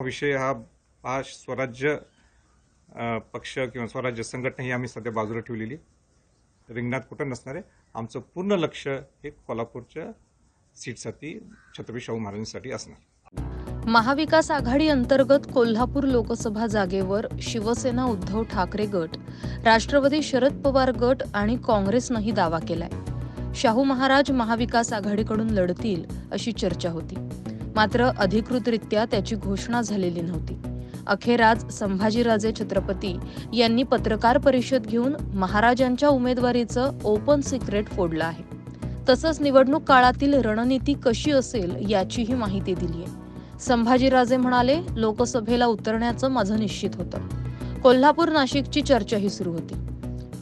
विषय हा हा स्वराज्य पक्ष किंवा स्वराज्य संघटना ही आम्ही सध्या बाजूला ठेवलेली रिंगणात कुठं नसणारे आमचं पूर्ण लक्ष हे कोल्हापूरच्या सीटसाठी छत्रपती शाहू महाराजांसाठी असणार. महाविकास आघाडी अंतर्गत कोल्हापूर लोकसभा जागेवर शिवसेना उद्धव ठाकरे गट राष्ट्रवादी शरद पवार गट आणि काँग्रेसनंही दावा केलाय. शाहू महाराज महाविकास आघाडीकडून लढतील अशी चर्चा होती. मात्र अधिकृतरित्या त्याची घोषणा झालेली नव्हती. अखेर आज संभाजीराजे छत्रपती यांनी पत्रकार परिषद घेऊन महाराजांच्या उमेदवारीचं ओपन सिक्रेट फोडलं आहे. तसंच निवडणूक काळातील रणनीती कशी असेल याचीही माहिती दिली आहे संभाजीराजे म्हणाले लोकसभेला उतरण्याचं माझं निश्चित होतं. कोल्हापूर नाशिकची चर्चाही सुरू होती.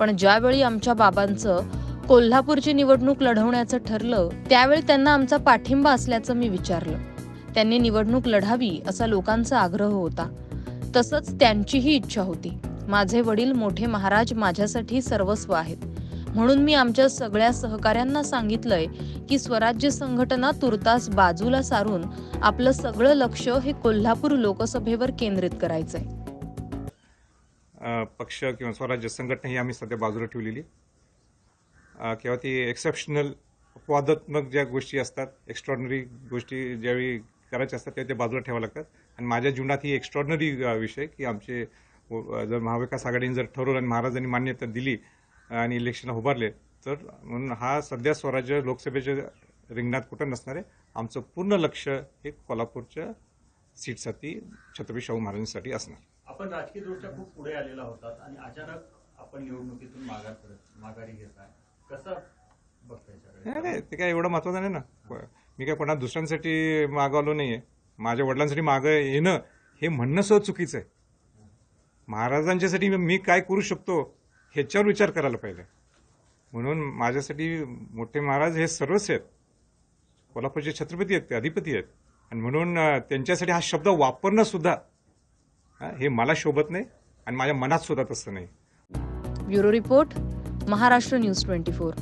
पण ज्यावेळी आमच्या बाबांचं कोल्हापूरची निवडणूक लढवण्याचं ठरलं त्यावेळी त्यांना आमचा पाठिंबा असल्याचं मी विचारलं. त्यांनी निवडणूक लढावी असा लोकांचा आग्रह होता. तसंच त्यांचीही इच्छा होती. माझे वडील मोठे महाराज माझ्यासाठी सर्वस्व आहेत. म्हणून मी आमच्या सगळ्या सहकाऱ्यांना सांगितलंय की स्वराज्य संघटना तुर्तास बाजूला सारून आपलं सगळं लक्ष हे कोल्हापूर लोकसभेवर केंद्रित करायचंय. पक्ष किंवा स्वराज्य संघटना ही आम्ही सध्या बाजूला ठेवलेली किंवा ती एक्सेप्शनल अपवादात्मक ज्या गोष्टी असतात एक्स्ट्रॉर्डनरी गोष्टी ज्यावेळी करायच्या असतात त्या त्या बाजूला ठेवाव्या लागतात. आणि माझ्या जीवनात ही एक्स्ट्रॉर्डनरी विषय की आमचे जर महाविकास आघाडीने जर ठरवलं आणि महाराजांनी मान्यता दिली आणि इलेक्शनला उभारले तर म्हणून हा सध्या स्वराज्य लोकसभेच्या रिंगणात कुठं नसणार आहे? आमचं पूर्ण लक्ष हे कोल्हापूरच्या सीटसाठी छत्रपती शाहू महाराजांसाठी असणार. आपण राजकीयदृष्ट्या खूप पुढे आलेला होतात आणि अचानक आपण निवडणुकीतून माघार माघारी घेताय कसं बघताय? नाही ते काय एवढं महत्वाचं नाही ना. मी काय कोणा दुसऱ्यांसाठी मागवलो नाहीये. माझ्या वडिलांसाठी मागं येणं हे म्हणणं सुद्धा चुकीचं आहे. महाराजांच्यासाठी मी काय करू शकतो ह्याच्यावर विचार करायला पाहिजे. म्हणून माझ्यासाठी मोठे महाराज हे सर्वच आहेत. कोल्हापूरचे छत्रपती आहेत ते अधिपती आहेत. आणि म्हणून त्यांच्यासाठी हा शब्द वापरणं सुद्धा हे मला शोभत नाही आणि माझ्या मनात सुद्धा तसं नाही. Bureau report Maharashtra news twenty four.